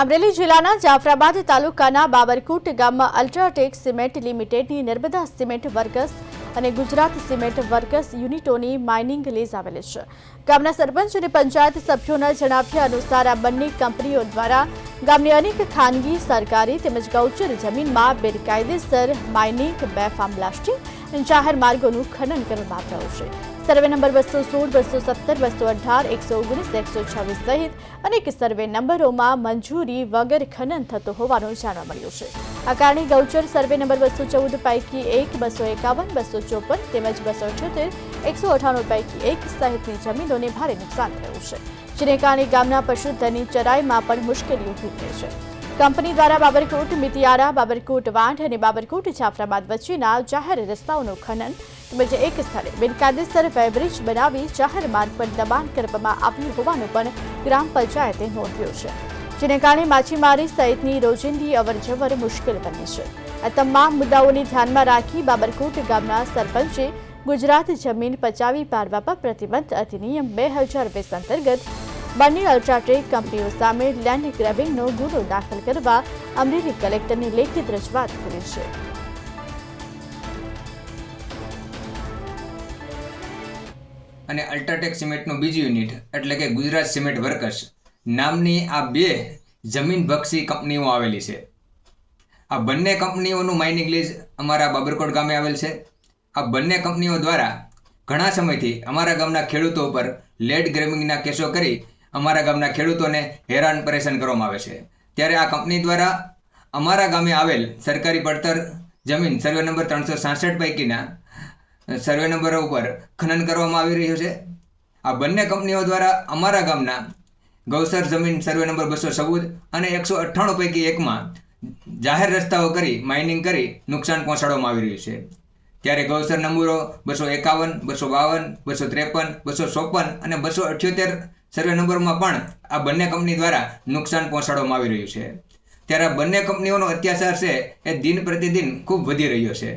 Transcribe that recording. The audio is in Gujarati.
અમરેલી જિલ્લાના જાફરાબાદ તાલુકાના બાબરકુટ ગામમાં અલ્ટ્રાટેક સિમેન્ટ લિમિટેડની નર્મદા સિમેન્ટ વર્કર્સ અને ગુજરાત સિમેન્ટ વર્કર્સ યુનિટોની માઇનિંગ લીઝ આવેલી છે. ગામના સરપંચ અને પંચાયત સભ્યોના જણાવ્યા અનુસાર આ બંને કંપનીઓ દ્વારા ગામની અનેક ખાનગી સરકારી તેમજ ગૌચર જમીનમાં બેરકાયદેસર માઇનિંગ બેફામ બ્લાસ્ટિંગ જાહેર માર્ગોનું ખનન કરવામાં આવી છે. સર્વે નંબર બસો સોળ, બસો સત્તર, બસો અઢાર, એકસો ઓગણીસ, એકસો છવ્વીસ સહિત અનેક સર્વે નંબરોમાં મંજૂરી વગર ખનન થતું હોવાનું જાણવા મળ્યું છે. આ કારણે ગૌચર સર્વે નંબર બસો ચૌદ પૈકી એક, બસો એકાવન, બસો ચોપન તેમજ બસો અઠ્યોતેર એકસો અઠ્ઠાણું પૈકી એક સહિતની જમીનોને ભારે નુકસાન થયું છે. જેને કારણે ગામના પશુધનની ચરાઈમાં પણ મુશ્કેલી ઊભી થઈ છે. કંપની દ્વારા બાબરકોટ, મિતિયારા, બાબરકોટ વાંઢ અને બાબરકોટ જાફરાબાદ વચ્ચેના જાહેર રસ્તાઓનું ખનન તેમજ એક સ્થળે બિનકાયદેસર વેબ્રિજ બનાવી જાહેર માર્ગ પર દબાણ કરવામાં આવ્યું હોવાનું પણ ગ્રામ પંચાયતે નોંધ્યું છે. જેને કારણે માછીમારી સહિતની રોજિંદી અવરજવર મુશ્કેલ બની છે. આ તમામ મુદ્દાઓને ધ્યાનમાં રાખી બાબરકોટ ગામના સરપંચે ગુજરાત જમીન પચાવી પાડવા પર પ્રતિબંધ. અધિનિયમ બે હજાર વીસ અંતર્ગત બંને અલ્ટ્રાટેક કંપનીઓ સામે લેન્ડ ગ્રેબિંગનો ગુનો દાખલ કરવા અમરેલી કલેક્ટરની લેખિત રજૂઆત કરી છે. અને અલ્ટ્રાટેક સિમેન્ટનું બીજું યુનિટ, એટલે કે ગુજરાત સિમેન્ટ વર્કર્સ, નામની આ બે જમીન બક્ષી કંપનીઓ આવેલી છે. આ બંને કંપનીઓનું માઇનિંગ લીઝ અમારા બાબરકોટ ગામે આવેલ છે. આ બંને કંપનીઓ દ્વારા ઘણા સમયથી અમારા ગામના ખેડૂતો પર લેડ ગ્રેમિંગના કેસો કરી અમારા ગામના ખેડૂતોને હેરાન પરેશાન કરવામાં આવે છે. ત્યારે આ કંપની દ્વારા અમારા ગામે આવેલ સરકારી પડતર જમીન સર્વે નંબર ત્રણસો સાસઠ પૈકીના સર્વે નંબરો ઉપર ખનન કરવામાં આવી રહ્યું છે. આ બંને કંપનીઓ દ્વારા અમારા ગામના ગૌસર જમીન સર્વે નંબર બસો ચૌદ અને એકસો અઠ્ઠાણું પૈકી એકમાં જાહેર રસ્તાઓ કરી માઇનિંગ કરી નુકસાન પહોંચાડવામાં આવી રહ્યું છે. ત્યારે ગૌસર નંબરો બસો એકાવન, બસો બાવન, બસો ત્રેપન, બસો ચોપન અને બસો અઠ્યોતેર સર્વે નંબરમાં પણ આ બંને કંપની દ્વારા નુકસાન પહોંચાડવામાં આવી રહ્યું છે. ત્યારે બંને કંપનીઓનો અત્યાચાર છે એ દિન પ્રતિદિન ખૂબ વધી રહ્યો છે.